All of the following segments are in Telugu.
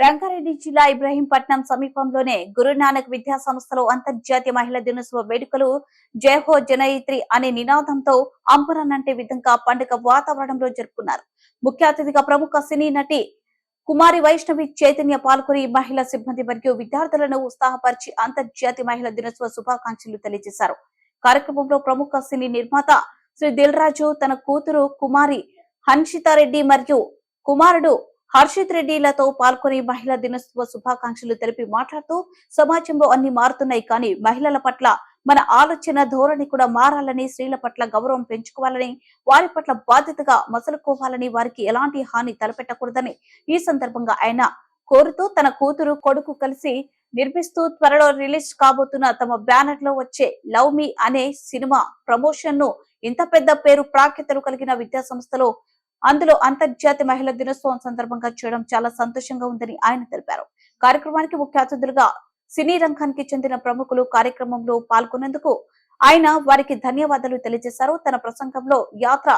రంగారెడ్డి జిల్లా ఇబ్రహీంపట్నం సమీపంలోనే గురునానక్ విద్యా సంస్థలో అంతర్జాతీయ మహిళా దినోత్సవ వేడుకలు జయహో జనయిత్రి అనే నినాదంతో అంబరనంటే విధంగా పండుగ వాతావరణంలో జరుపుకున్నారు. ముఖ్య అతిథిగా ప్రముఖ సినీ నటి కుమారి వైష్ణవి చైతన్య పాల్గొని మహిళా సిబ్బంది మరియు విద్యార్థులను ఉత్సాహపరిచి అంతర్జాతీయ మహిళా దినోత్సవ శుభాకాంక్షలు తెలియజేశారు. కార్యక్రమంలో ప్రముఖ సినీ నిర్మాత శ్రీ దిల్ రాజు తన కూతురు కుమారి హన్షితారెడ్డి మరియు కుమారుడు హర్షిత్ రెడ్డిలతో పాల్గొని మహిళా దినోత్సవ శుభాకాంక్షలు తెలిపి మాట్లాడుతూ సమాజంలో అన్ని మారుతున్నాయి కానీ మహిళల పట్ల మన ఆలోచన ధోరణి కూడా మారాలని స్త్రీల పట్ల గౌరవం పెంచుకోవాలని వారి పట్ల బాధ్యతగా మసలుకోవాలని వారికి ఎలాంటి హాని తలపెట్టకూడదని ఈ సందర్భంగా ఆయన కోరుతూ తన కూతురు కొడుకు కలిసి నిర్మిస్తూ త్వరలో రిలీజ్ కాబోతున్న తమ బ్యానర్లో వచ్చే లవ్ మీ అనే సినిమా ప్రమోషన్ను ఇంత పెద్ద పేరు ప్రాఖ్యతలు కలిగిన విద్యా సంస్థలో అందులో అంతర్జాతీయ మహిళా దినోత్సవం సందర్భంగా చేయడం చాలా సంతోషంగా ఉందని ఆయన తెలిపారు. కార్యక్రమానికి ముఖ్య అతిథులుగా సినీ రంగానికి చెందిన ప్రముఖులు కార్యక్రమంలో పాల్గొనేందుకు ఆయన వారికి ధన్యవాదాలు తెలియజేశారు. తన ప్రసంగంలో యాత్ర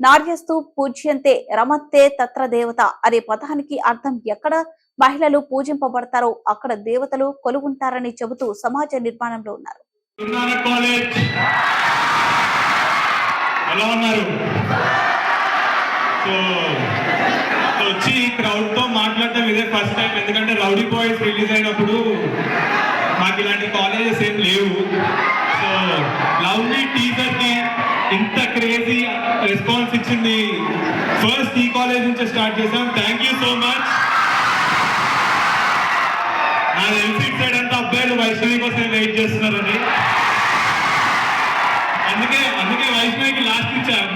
నార్యస్తు పూజ్యంతే రమత్తే తత్ర దేవత అనే పదానికి అర్థం ఎక్కడ మహిళలు పూజింపబడతారో అక్కడ దేవతలు కొలువుంటారని చెబుతూ సమాజ నిర్మాణంలో ఉన్నారు. ఎలా ఉన్నారు? సో వచ్చి క్రౌడ్తో మాట్లాడటం ఇదే ఫస్ట్ టైం ఎందుకంటే రౌడీ బాయ్స్ రిలీజ్ అయినప్పుడు మాకు ఇలాంటి కాలేజెస్ ఏం లేవు. సో లవ్లీ టీచర్కి ఇంత క్రేజీ రెస్పాన్స్ ఇచ్చింది. ఫస్ట్ ఈ కాలేజ్ నుంచి స్టార్ట్ చేసాం థ్యాంక్ యూ సో మచ్ నా తెలిసి సైడ్ అంతా అబ్బాయిలు వైష్ణవి కోసం వెయిట్ చేస్తున్నారని అందుకే లాస్ట్ ఇచ్చారు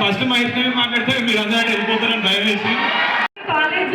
ఫస్ట్ వైష్ణవి మాట్లాడితే మీరు అందరూ వెళ్ళిపోతారని భయం వేసి. కాలేజ్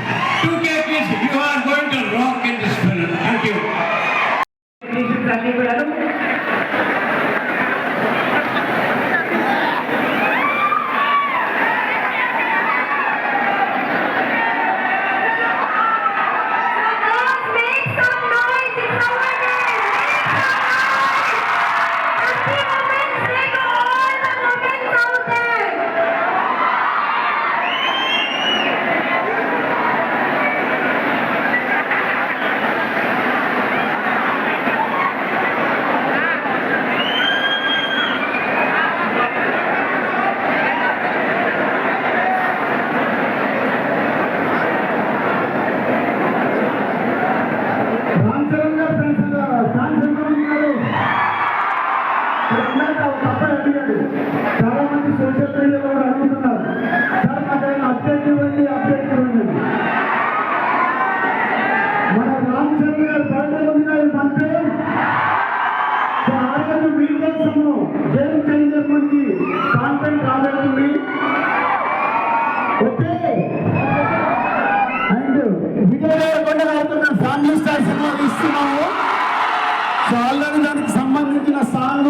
కోసము గేమ్ చేంజర్ నుంచి కాంటెంట్ రాబోతుంది okay and Vijay Deverakonda Family star cinema ఇస్తున్నాము. సో ఆల్రెడీ దానికి సంబంధించిన సాంగ్